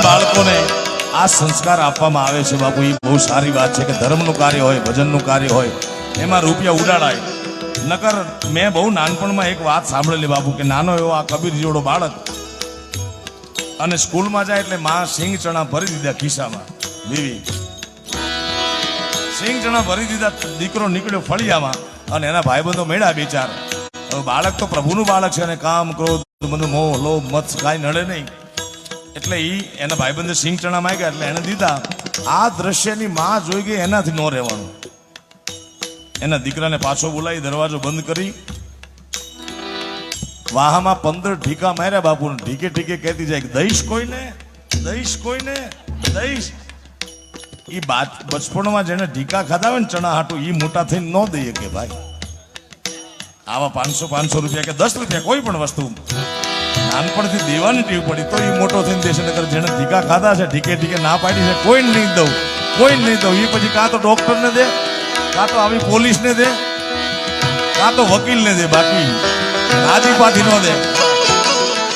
નાના બાળકોને આ સંસ્કાર આપવામાં આવે છે બાપુ. એ બહુ સારી વાત છે કે ધર્મનું કાર્ય હોય, ભજનનું કાર્ય હોય, એમાં રૂપિયા ઉડાડાય. નકર મેં બહુ નાનપણમાં એક વાત સાંભળેલી બાપુ કે નાનો એવો આ કબીર જેવડો બાળક અને સ્કૂલમાં જાય એટલે માં સિંગ ચણા ભરી દીધા ખિસ્સામાં. બીવી. સિંગ ચણા ભરી દીધા, દીકરો નીકળ્યો ફળિયામાં અને એના ભાઈબંધો મેળ્યા બિચાર હવે બાળક તો પ્રભુનું બાળક છે અને કામ, ક્રોધ, બધું મોહ, લોભ, મત કાંઈ નડે નહીં. એટલે એ એના ભાઈબંધે સિંગ ચણા માગ્યા એટલે એને દીધા. આ દ્રશ્યની માં જોઈ ગઈ એનાથી ન રહેવાનું. એના દીકરાને પાછો બોલાવી, દરવાજો બંધ કરી. વાહામાં પંદર ઢીકા માર્યા બાપુ ઢીકે ઢીકે કહેતી જાય દઈશ કોઈને? દઈશ કોઈને? દઈશ? ઈ બાત બચપણમાં જેને ઢીકા ખાધા હોય ને ચણા હાટું, ઈ મોટા થઈને ન દઈએ કે ભાઈ. આવા પાંચસો પાંચસો રૂપિયા કે દસ રૂપિયા કોઈ પણ વસ્તુ નાનપણથી દેવાની ટેવ પડી તો એ મોટો થઈને દેશે નગર જેને ઢીકા ખાધા છે, ઢીકે ઢીકે ના પાડી છે કોઈને નહીં દઉં, કોઈ નહીં દઉં. એ પછી કાં તો ડૉક્ટરને દે, કાં તો આવી પોલીસને દે, કાં તો વકીલને દે, બાકી રાજી પાથી ન દે.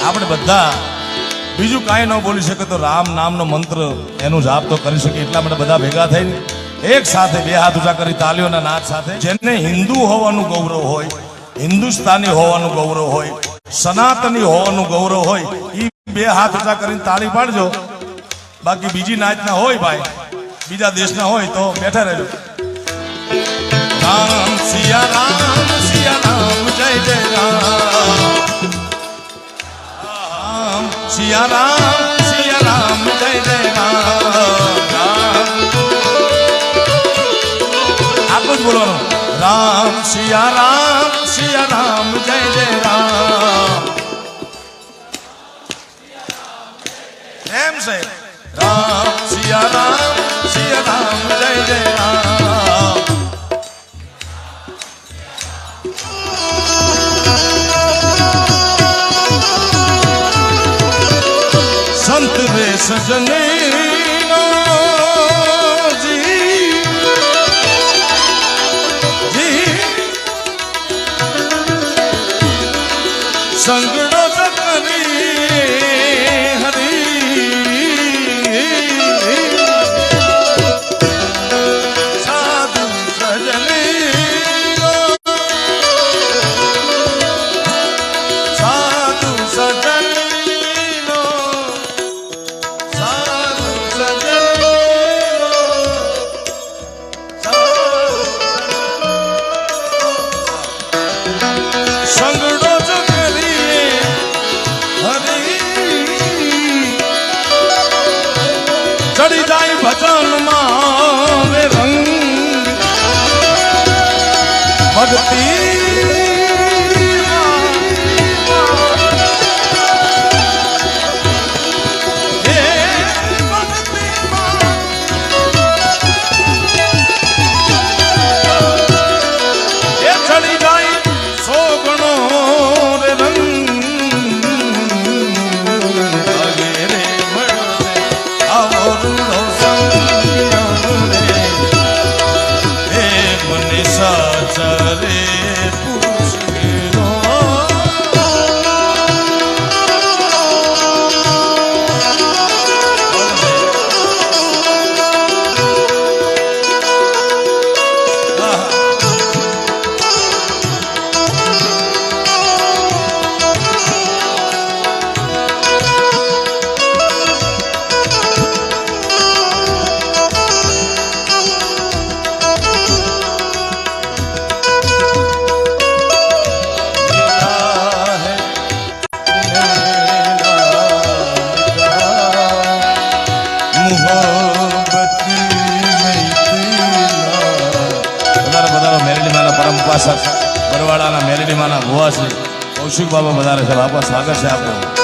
આપણે બધા બીજું કાંઈ ન બોલી શકે તો રામ નામનો મંત્ર એનું જાપ તો કરી શકે એટલા માટે બધા ભેગા થઈને એક સાથે બે હાથ ઊંચા કરી તાલીઓના નાદ સાથે, જેને હિન્દુ હોવાનું ગૌરવ હોય, હિન્દુસ્તાની હોવાનું ગૌરવ હોય સનાતની હોવાનું ગૌરવ હોય એ બે હાથ ઊંચા કરીને તાળી પાડજો. બાકી બીજી નાચના હોય ભાઈ, બીજા દેશના હોય તો બેઠા રહેજો. રામ સિયા રામ જ બોલવાનું. રામ સિયા સિયા રામ, જય જય રામ. એમ છે રામ, સિયા રામ સિયા રામ, જય જય રામ. સંત રે સજને સંગડો ચકરી પરમ ઉપાસક બરવાડાના મેરડીમાના ભુવાશ્રી કૌશિક બાબા વધારે છે બાપા સ્વાગત છે આપણું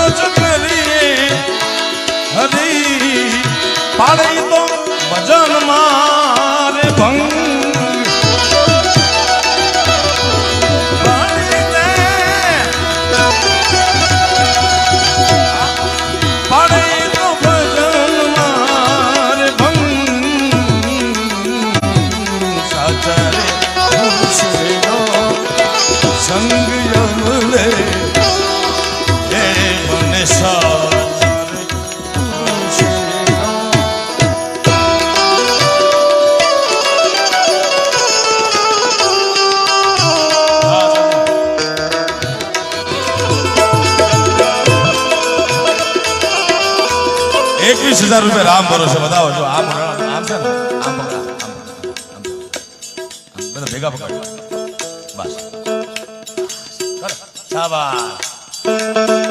સંગડો કરીએ હરી પાડે તો ભજન મારે ભંગ સંગ યમલે એકવીસ હજાર રૂપિયા રામ ભરોસે બતાવો છો આમ આમ છે ને? આમ બધા ભેગા પકડ. બસ. શાબાશ.